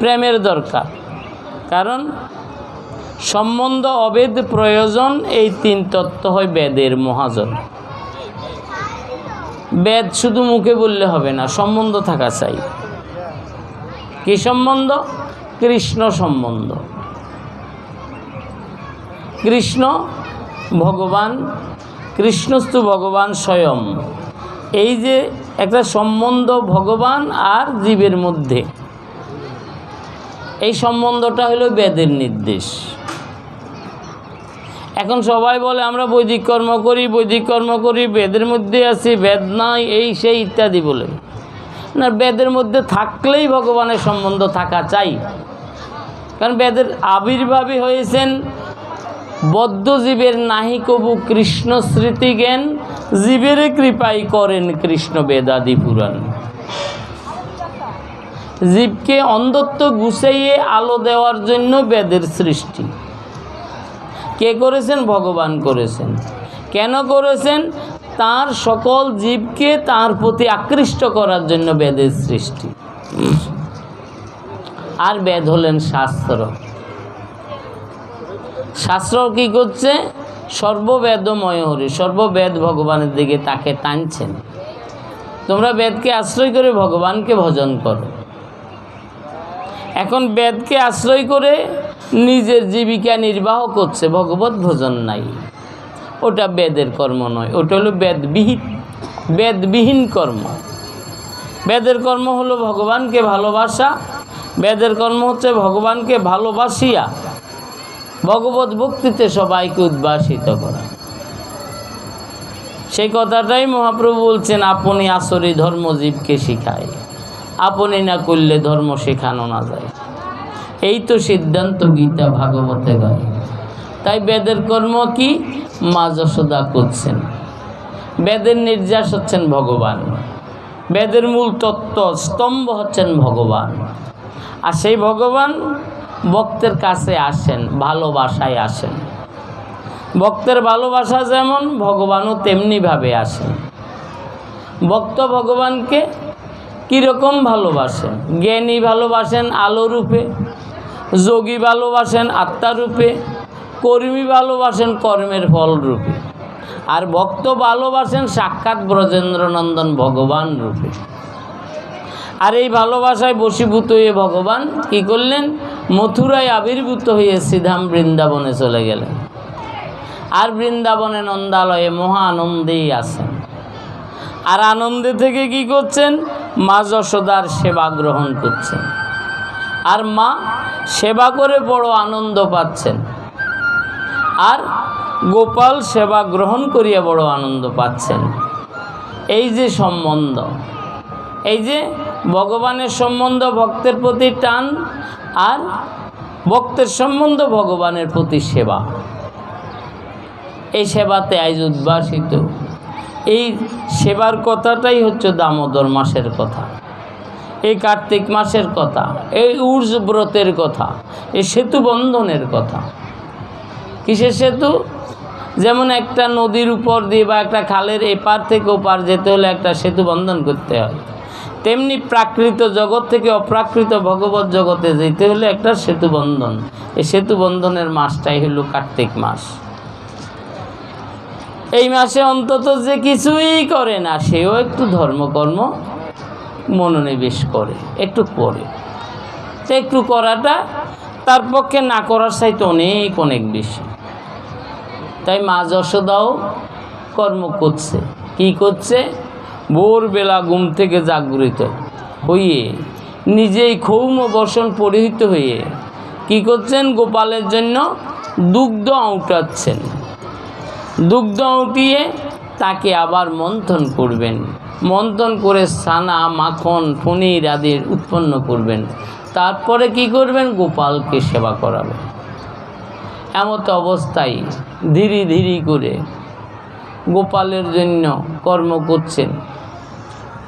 প্রেমের দরকার। কারণ সম্বন্ধ, অবেদ, প্রয়োজন, এই তিন তত্ত্ব হয় বেদের মহাজন। বেদ শুধু মুখে বললে হবে না, সম্বন্ধ থাকা চাই। কি সম্বন্ধ? কৃষ্ণ সম্বন্ধ। কৃষ্ণ ভগবান, কৃষ্ণস্তু ভগবান স্বয়ং। এই যে একটা সম্বন্ধ ভগবান আর জীবের মধ্যে। এই সম্বন্ধটা হলো বেদের নির্দেশ। এখন সবাই বলে, আমরা বৈদিক কর্ম করি, বৈদিক কর্ম করি, বেদের মধ্যে আছি, বেদ নাই, এই সেই ইত্যাদি বলে। না, বেদের মধ্যে থাকলেই ভগবানের সম্বন্ধ থাকা চাই। কারণ বেদের আবির্ভাবই হয়েছেন বদ্ধজীবের নাহি কবু কৃষ্ণ স্মৃতি জ্ঞান জীবের কৃপাই করেন কৃষ্ণ বেদাদি পুরাণ। জীবকে অন্ধত্ব গুছাইয়ে আলো দেওয়ার জন্য বেদের সৃষ্টি। কে করেছেন? ভগবান করেছেন। কেন করেছেন? তার সকল জীবকে তার প্রতি আকৃষ্ট করার জন্য বেদের সৃষ্টি। আর বেদ হলেন শাস্ত্র। শাস্ত্র কি করছে? সর্ববেদময় হরি, সর্ববেদ ভগবানের দিকে তাকে টানছেন। তোমরা বেদকে আশ্রয় করে ভগবানকে ভজন করো। এখন বেদকে আশ্রয় করে নিজের জীবিকা নির্বাহ করছে, ভগবত ভজন নাই। ওটা বেদের কর্ম নয়, ওটা হলো বেদবিহীন বেদবিহীন কর্ম। বেদের কর্ম হলো ভগবানকে ভালোবাসা, বেদের কর্ম হচ্ছে ভগবানকে ভালোবাসিয়া, ভগবত ভক্তিতে সবাইকে উদ্ভাসিত করা। সেই কথাটাই মহাপ্রভু বলছেন, আপনি আসরি ধর্মজীবকে শিখায়। আপনি না করলে ধর্ম শেখানো না যায়। এই তো সিদ্ধান্ত গীতা ভাগবতে গায়। তাই বেদের কর্ম কি? মা যশোদা করছেন। বেদের নির্যাস হচ্ছেন ভগবান। বেদের মূল তত্ত্ব স্তম্ভ হচ্ছেন ভগবান। আর সেই ভগবান ভক্তের কাছে আসেন, ভালোবাসায় আসেন। ভক্তের ভালোবাসা যেমন ভগবানও তেমনিভাবে আসেন। ভক্ত ভগবানকে কীরকম ভালোবাসেন? জ্ঞানী ভালোবাসেন আলো রূপে যোগী ভালোবাসেন আত্মারূপে, কর্মী ভালোবাসেন কর্মের ফল রূপে আর ভক্ত ভালোবাসেন সাক্ষাৎ ব্রজেন্দ্রনন্দন ভগবান রূপে। আর এই ভালোবাসায় বশীভূত হয়ে ভগবান কি করলেন? মথুরায় আবির্ভূত হয়ে সিধাম বৃন্দাবনে চলে গেলেন। আর বৃন্দাবনে নন্দালয়ে মহা আনন্দেই আছেন আর আনন্দে থেকে কি করছেন? মা যশোদার সেবা গ্রহণ করছেন। আর মা সেবা করে বড় আনন্দ পাচ্ছেন। আর গোপাল সেবা গ্রহণ করিয়া বড় আনন্দ পাচ্ছেন। এই যে সম্বন্ধ, এই যে ভগবানের সম্বন্ধ ভক্তের প্রতি টান আর ভক্তের সম্বন্ধ ভগবানের প্রতি সেবা। এই সেবাতে আজ উদ্ভাসিত। এই সেবার কথাটাই হচ্ছে দামোদর মাসের কথা। এই কার্তিক মাসের কথা, এই উর্জ ব্রতের কথা, এই সেতু বন্ধনের কথা। কিসের সেতু? যেমন একটা নদীর উপর দিয়ে বা একটা খালের এপার থেকে ওপার যেতে হলে একটা সেতু বন্ধন করতে হয়। তেমনি প্রাকৃত জগৎ থেকে অপ্রাকৃত ভগবত জগতে যেতে হলে একটা সেতু বন্ধন। এই সেতু বন্ধনের মাসটাই হলো কার্তিক মাস। এই মাসে অন্তত যে কিছুই করে না, সেও একটু ধর্মকর্ম মনোনিবেশ করে, একটু করে। তো একটু করাটা তার পক্ষে না করার চাইতে অনেক অনেক বেশি। তাই মা যশোদাও কর্ম করছে। কি করছে? ভোরবেলা ঘুম থেকে জাগরিত হইয়ে নিজেই ক্ষৌম বসন পরিহিত হয়ে কি করছেন? গোপালের জন্য দুগ্ধ আউটাচ্ছেন। দুগ্ধ উঠিয়ে তাকে আবার মন্থন করবেন। মন্থন করে সানা মাখন, পনির আদি উৎপন্ন করবেন। তারপরে কি করবেন? গোপালকে সেবা করাবেন। এমত অবস্থায় ধীরে ধীরে করে গোপালের জন্য কর্ম করছেন।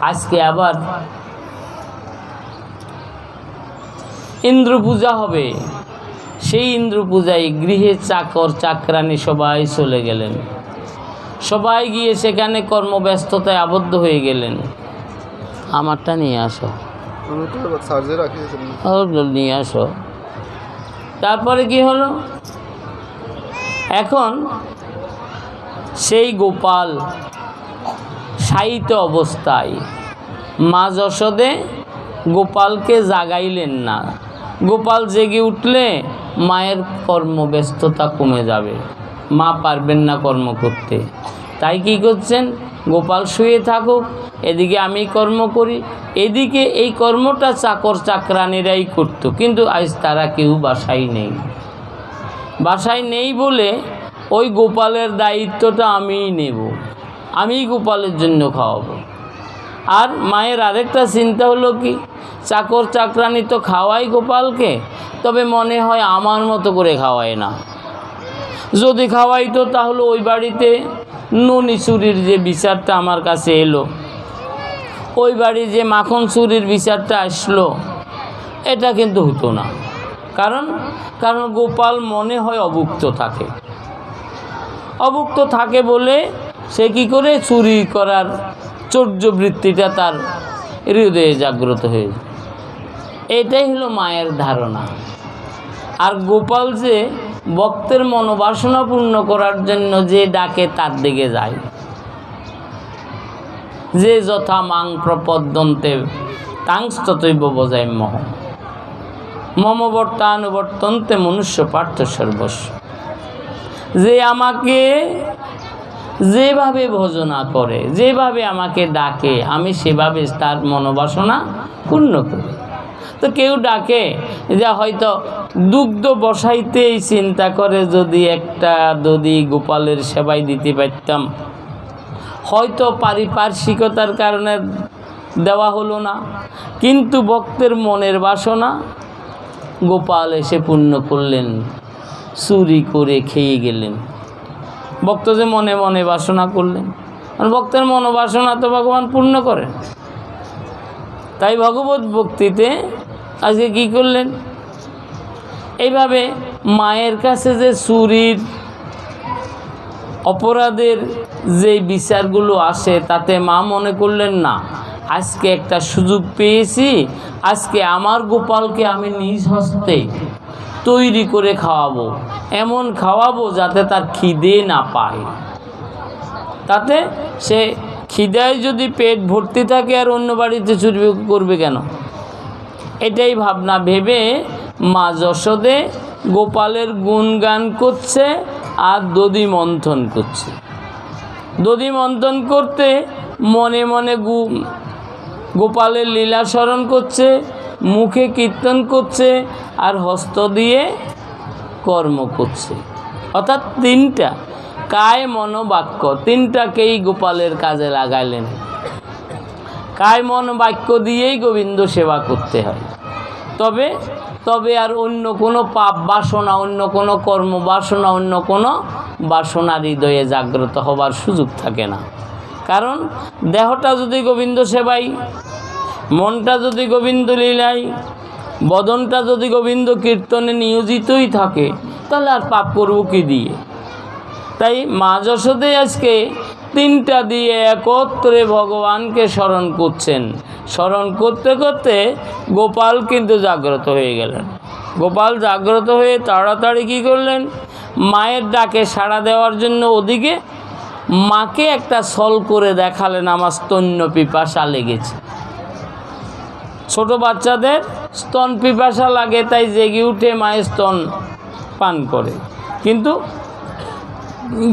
আজকে আবার ইন্দ্র পূজা হবে। সেই ইন্দ্র পূজায় গৃহে চাকর চাকরানি সবাই চলে গেলেন। সবাই গিয়ে সেখানে কর্মব্যস্ততায় আবদ্ধ হয়ে গেলেন। আমারটা নিয়ে আসো। নিয়ে আসো। তারপরে কি হলো? এখন সেই গোপাল শায়িত অবস্থায় মা যশোদে গোপালকে জাগাইলেন না। গোপাল জেগে উঠলে মায়ের কর্মব্যস্ততা কমে যাবে। মা পারবেন না কর্ম করতে। তাই কি করছেন? গোপাল শুয়ে থাকুক, এদিকে আমি কর্ম করি, এদিকে এই কর্মটা চাকর চাকরানিরাই করতো, কিন্তু আজ তারা কেউ বাসায় নেই। বাসায় নেই বলে ওই গোপালের দায়িত্বটা আমিই নেব, আমিই গোপালের জন্য খাওয়াবো। আর মায়ের আরেকটা চিন্তা হলো কি? চাকর চাকরানি তো খাওয়াই গোপালকে, তবে মনে হয় আমার মতো করে খাওয়ায় না। যদি খাওয়াইতো তাহলে ওই বাড়িতে নুনি চুরির যে বিচারটা আমার কাছে এলো, ওই বাড়ি যে মাখন চুরির বিচারটা আসলো, এটা কিন্তু হতো না। কারণ কারণ গোপাল মনে হয় অভুক্ত থাকে। অভুক্ত থাকে বলে সে কি করে চুরি করার চৌর্যবৃত্তিটা তার হৃদয়ে জাগ্রত হয়ে যায়। এটাই হলো মায়ের ধারণা। আর গোপাল যে ভক্তের মনোবাসনা পূর্ণ করার জন্য যে ডাকে তার দিকে যায়। যে যথা মাং প্রপদ্যন্তে তাংস্ততৈব বজায় মহ মম বর্তানুবর্তন্তে মনুষ্য পার্থ সর্বস্ব। যে আমাকে যেভাবে ভোজনা করে, যেভাবে আমাকে ডাকে, আমি সেভাবে তার মনোবাসনা পূর্ণ করি। তো কেউ ডাকে, যে হয়তো দুগ্ধ বসাইতেই চিন্তা করে, যদি একটা যদি গোপালের সেবাই দিতে পারতাম। হয়তো পারিপার্শ্বিকতার কারণে দেওয়া হলো না, কিন্তু ভক্তের মনের বাসনা গোপাল এসে পূর্ণ করলেন, চুরি করে খেয়ে গেলেন। ভক্ত যে মনে মনে বাসনা করলেন। ভক্তের মনোবাসনা তো ভগবান পূর্ণ করেন। তাই ভগবত ভক্তিতে আজকে কি করলেন? এইভাবে মায়ের কাছে যে চুরির, অপরাধের যে বিচারগুলো আসে, তাতে মা মনে করলেন, না, আজকে একটা সুযোগ পেয়েছি। আজকে আমার গোপালকে আমি নিজ হস্তে তৈরি করে খাওয়াবো। এমন খাওয়াবো যাতে তার খিদে না পায়। তাতে সে খিদায় যদি পেট ভর্তি থাকে আর অন্য বাড়িতে চুরি করবে কেন? এটাই ভাবনা ভেবে মা যশোদে গোপালের গুণগান করছে আর দধি মন্থন করছে। দধি মন্থন করতে মনে মনে গোপালের লীলা স্মরণ করছে। মুখে কীর্তন করছে আর হস্ত দিয়ে কর্ম করছে। অর্থাৎ তিনটা। কায় মন বাক্য। তিনটাকেই গোপালের কাজে লাগাইলেন। কায় মন বাক্য দিয়েই গোবিন্দ সেবা করতে হয়। তবে তবে আর অন্য কোনো পাপ বাসনা, অন্য কোনো কর্ম বাসনা, অন্য কোনো বাসনা হৃদয়ে জাগ্রত হবার সুযোগ থাকে না। কারণ, দেহটা যদি গোবিন্দ সেবাই মনটা যদি গোবিন্দ লীলাই বদনটা যদি গোবিন্দ কীর্তনে নিয়োজিতই থাকে, তাহলে আর পাপ করব কি দিয়ে? তাই মা যশোদে আজকে তিনটা দিয়ে একত্রে ভগবানকে স্মরণ করছেন। স্মরণ করতে করতে গোপাল কিন্তু জাগ্রত হয়ে গেলেন। গোপাল জাগ্রত হয়ে তাড়াতাড়ি কী করলেন? মায়ের ডাকে সাড়া দেওয়ার জন্য ওদিকে মাকে একটা সল করে দেখালেন, আমার স্তন্য পিপাসা লেগেছে। ছোট বাচ্চাদের স্তন পিপাসা লাগে, তাই জেগে উঠে মায়ের স্তন পান করে। কিন্তু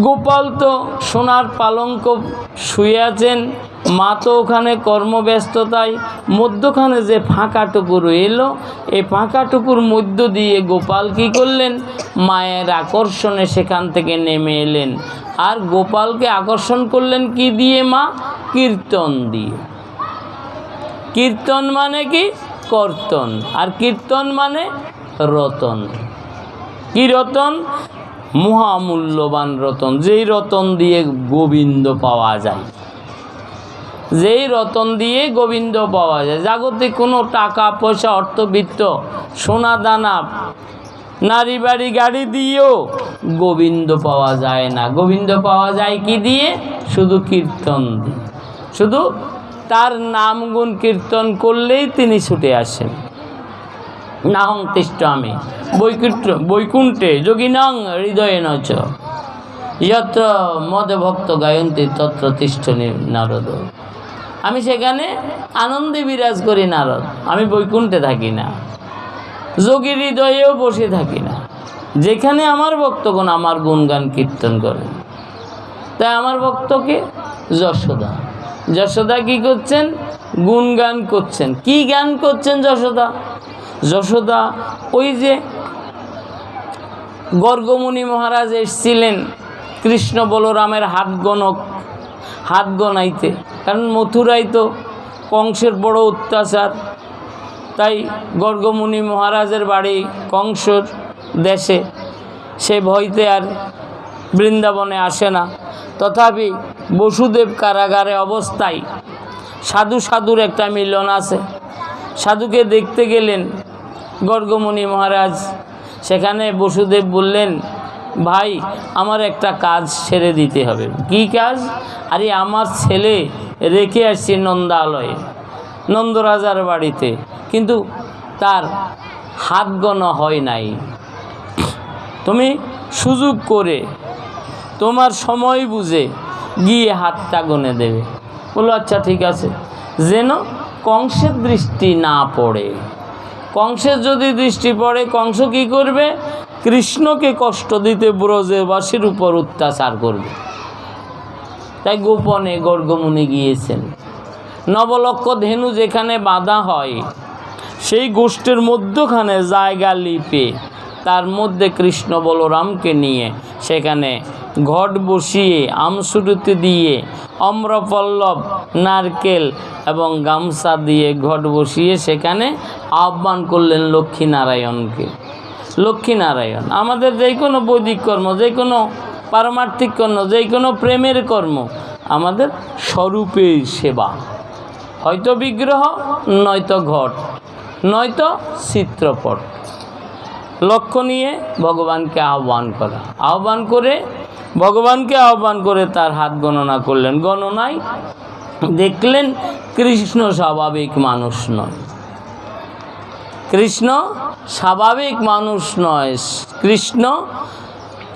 গোপাল তো সোনার পালঙ্ক শুয়ে আছেন, মা তো ওখানে কর্মব্যস্ততায়। মধ্যখানে যে ফাঁকাটুকুর এলো, এই ফাঁকাটুকুর মধ্য দিয়ে গোপাল কি করলেন? মায়ের আকর্ষণে সেখান থেকে নেমে এলেন। আর গোপালকে আকর্ষণ করলেন কি দিয়ে মা? কীর্তন দিয়ে। কীর্তন মানে কি? কর্তন। আর কীর্তন মানে রতন। কি রতন? মহামূল্যবান রতন। যেই রতন দিয়ে গোবিন্দ পাওয়া যায়। যেই রতন দিয়ে গোবিন্দ পাওয়া যায়। জাগতিক কোনো টাকা, পয়সা, অর্থবিত্ত সোনা দানা নারী বাড়ি গাড়ি দিয়েও গোবিন্দ পাওয়া যায় না। গোবিন্দ পাওয়া যায় কি দিয়ে? শুধু কীর্তন দিয়ে। শুধু তার নাম গুণ কীর্তন করলেই তিনি ছুটে আসেন। নাহং তিষ্ঠ আমি বৈকুণ্ঠ বৈকুণ্ঠে যোগিনাং হৃদয়ে নচ। যত্র মদ ভক্ত গায়ন্তী তত্র তিষ্ঠ নারদ। আমি সেখানে আনন্দে বিরাজ করি নারদ। আমি বৈকুণ্ঠে থাকি না। যোগী হৃদয়েও বসে থাকি না। যেখানে আমার ভক্তগণ আমার গুণগান কীর্তন করেন, তাই আমার ভক্তকে যশোদা যশোদা কি করছেন? গুণগান করছেন। কি গান করছেন যশোদা? যশোদা ওই যে গর্গমুনি মহারাজ এসছিলেন কৃষ্ণ বলরামের হাত গণক, হাত গনাইতে কারণ মথুরাই তো কংসের বড় অত্যাচার। তাই গর্গমুনি মহারাজের বাড়ি কংসর দেশে। সে ভয়তে আর বৃন্দাবনে আসে না। তথাপি বসুদেব কারাগারে অবস্থায় সাধু সাধুর একটা মিলন আছে। সাধুকে দেখতে গেলেন গর্গমণি মহারাজ। সেখানে বসুদেব বললেন, ভাই, আমার একটা কাজ সেরে দিতে হবে। কি কাজ? আরে, আমার ছেলে রেখে আসছি নন্দালয়ে, নন্দরাজার বাড়িতে। কিন্তু তার হাত গণা হয় নাই। তুমি সুযোগ করে তোমার সময় বুঝে গিয়ে হাতটা গনে দেবে। বলল আচ্ছা ঠিক আছে। যেন কংসের দৃষ্টি না পড়ে। কংসের যদি দৃষ্টি পড়ে, কংস কি করবে? কৃষ্ণকে কষ্ট দিতে ব্রজবাসীর উপর অত্যাচার করবে। তাই গোপনে গর্গমুনি গিয়েছেন। নবলক্ষ ধেনু যেখানে বাঁধা হয়, সেই গোষ্ঠের মধ্যখানে জায়গা লিপে, তার মধ্যে কৃষ্ণ বলরামকে নিয়ে সেখানে ঘট বসিয়ে, আমসুরুতি দিয়ে, অম্রপল্লব, নারকেল এবং গামছা দিয়ে ঘট বসিয়ে সেখানে আহ্বান করলেন লক্ষ্মীনারায়ণকে। লক্ষ্মীনারায়ণ, আমাদের যে কোনো বৈদিক কর্ম, যে কোনো পারমার্থিক কর্ম, যে কোনো প্রেমের কর্ম, আমাদের স্বরূপের সেবা। হয়তো বিগ্রহ, নয়তো ঘট, নয়তো চিত্রপট। লক্ষ্য নিয়ে ভগবানকে আহ্বান করা। আহ্বান করে ভগবানকে আহ্বান করে তার হাত গণনা করলেন। গণনায় দেখলেন কৃষ্ণ স্বাভাবিক মানুষ নয়। কৃষ্ণ স্বাভাবিক মানুষ নয়। কৃষ্ণ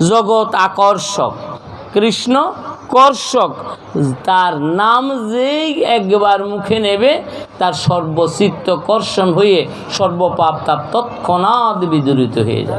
জগৎ আকর্ষক। কৃষ্ণ কর্ষক। তার নাম যেই একবার মুখে নেবে, তার সর্বচিত্ত কর্ষণ হয়ে সর্বপাপ তার তৎক্ষণাৎ বিদূরিত হয়ে যাবে।